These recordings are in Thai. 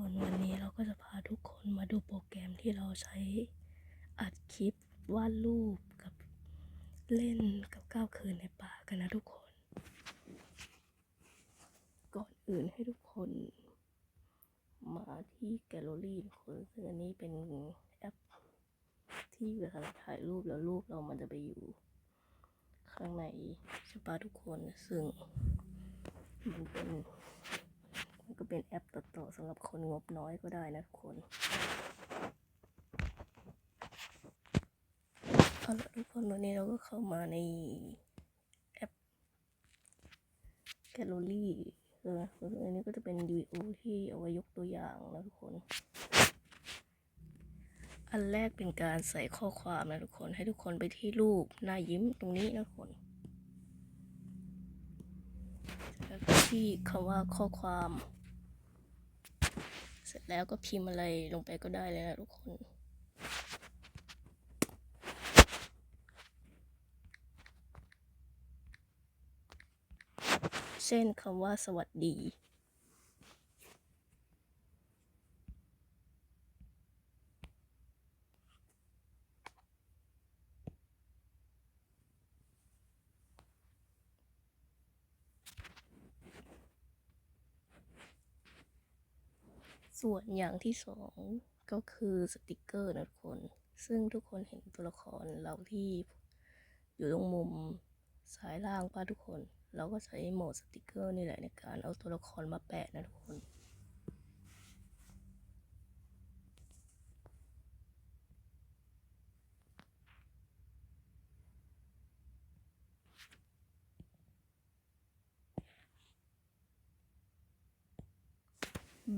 คนวันนี้เราก็จะพาทุกคนมาดูโปรแกรมที่เราใช้อัดคลิปวาดรูปกับเล่นกับก้าวคืนในป่ากันนะทุกคน ก่อนอื่นให้ทุกคน มาที่แกลเลอรี่ทุกคนซึ่งอันนี้เป็นแอปที่เวลาถ่ายรูปแล้วรูปเรามันจะไปอยู่ ข้างในใช่ปะทุกคนซึ่งมันเป็นมัน ก็เป็นแอปต่อๆสำหรับคนงบน้อยก็ได้นะทุกคนเอาละทุกคนวันนี้เราก็เข้ามาในแอปแกลลอรี่เอออันนี้ก็จะเป็นวิดีโอที่เอาไว้ยกตัวอย่างนะทุกคน อันแรกเป็นการใส่ข้อความนะทุกคน ให้ทุกคนไปที่รูปหน้ายิ้มตรงนี้นะทุกคนที่คำว่าข้อความ ร็จแล้วก็พิมพ์อะไรลงไปก็ได้เลยนะทุกคน เช่นคำว่าสวัสดี ส่วนอย่างที่สองก็คือสติกเกอร์นะทุกคน ซึ่งทุกคนเห็นตัวละครเราที่อยู่ตรงมุมซ้ายล่างป่ะทุกคน เราก็ใช้โหมดสติกเกอร์นี่แหละในการเอาตัวละครมาแปะนะทุกคน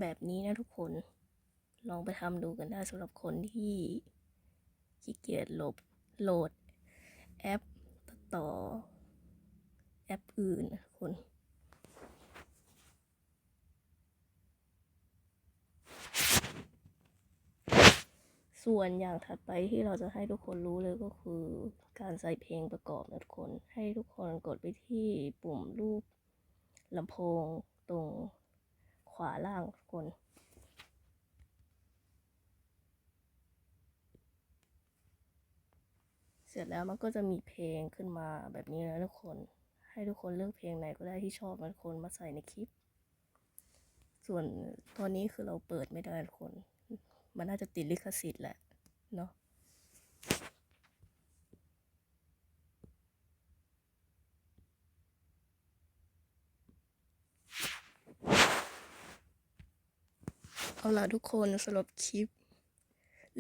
แบบนี้นะทุกคน ลองไปทำดูกันได้สำหรับคนที่ขี้เกียจหลดโหลด แอปต่อ แอปอื่นนะทุกคนส่วนอย่างถัดไปที่เราจะให้ทุกคนรู้เลยก็คือ การใส่เพลงประกอบนะทุกคน ให้ทุกคนกดไปที่ปุ่มรูปลำโพงตรง ขวาล่างทุกคน เสร็จแล้วมันก็จะมีเพลงขึ้นมาแบบนี้นะทุกคน ให้ทุกคนเลือกเพลงไหนก็ได้ที่ชอบนะทุกคนมาใส่ในคลิป ส่วนตอนนี้คือเราเปิดไม่ได้ทุกคน มันน่าจะติดลิขสิทธิ์แหละเนาะ เอาล่ะทุกคนสำหรับคลิป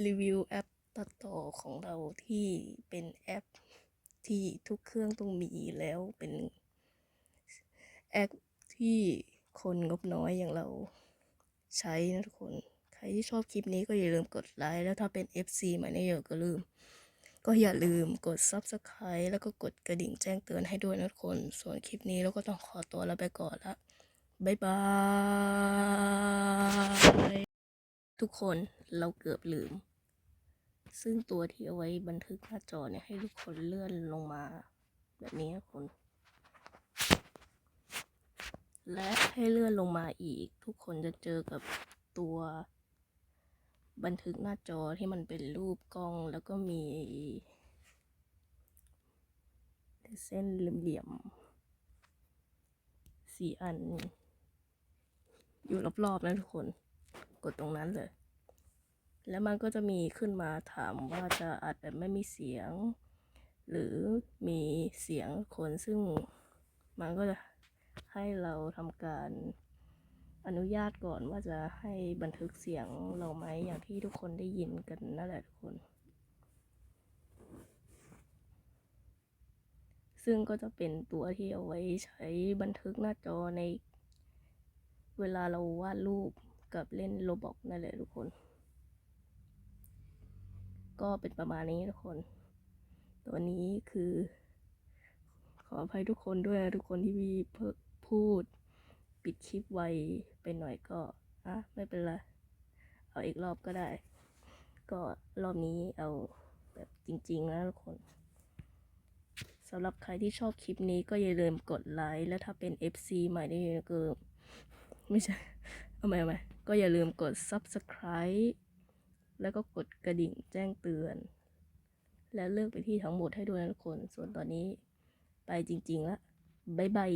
รีวิวแอปตัดต่อของเราที่เป็นแอปที่ทุกเครื่องต้องมีแล้วเป็นแอปที่คนงบน้อยอย่างเราใช้นะทุกคน ใครที่ชอบคลิปนี้ก็อย่าลืมกดไลค์แล้วถ้าเป็น FC ใหม่เนี่ยก็ลืม ก็อย่าลืมกด Subscribe แล้วก็กดกระดิ่งแจ้งเตือนให้ด้วยนะทุกคน ส่วนคลิปนี้เราก็ต้องขอตัวลาไปก่อนละ บ๊ายบาย ทุกคนเราเกือบลืม ซึ่งตัวที่เอาไว้บันทึกหน้าจอเนี่ยให้ทุกคนเลื่อนลงมา แบบนี้นะคุณและให้เลื่อนลงมาอีก ทุกคนจะเจอกับตัวบันทึกหน้าจอที่มันเป็นรูปกล้องแล้วก็มี เส้นเหลี่ยมๆสี่อัน อยู่รอบๆนะทุกคน กดตรงนั้นเลย แล้วมันก็จะมีขึ้นมาถามว่าจะอัดแบบไม่มีเสียง หรือมีเสียงคนซึ่งมันก็จะให้เราทำการอนุญาตก่อนว่าจะให้บันทึกเสียงเราไหมอย่างที่ทุกคนได้ยินกันนั่นแหละทุกคน ซึ่งก็จะเป็นตัวที่เอาไว้ใช้บันทึกหน้าจอใน เวลาเราวาดรูปกับเล่นโรบอกนั่นแหละทุกคน ก็เป็นประมาณนี้ทุกคน ตัวนี้คือ ขออภัยทุกคนด้วยทุกคนที่พี่พูด ปิดคลิปไวไปหน่อยก็อะไม่เป็นไร เอาอีกรอบก็ได้ ก็รอบนี้เอาแบบจริงๆนะทุกคนสำหรับใครที่ชอบคลิปนี้ก็อย่าลืมกดไลค์ และถ้าเป็น FC ใหม่นี่ก็ ไม่ใช่ เอาใหม่เอาใหม่ก็อย่าลืมกด subscribe แล้วก็กดกระดิ่งแจ้งเตือน และเลือกไปที่ทั้งหมดให้ด้วยนะทุกคน ส่วนตอนนี้ไปจริงๆแล้วบ๊ายบาย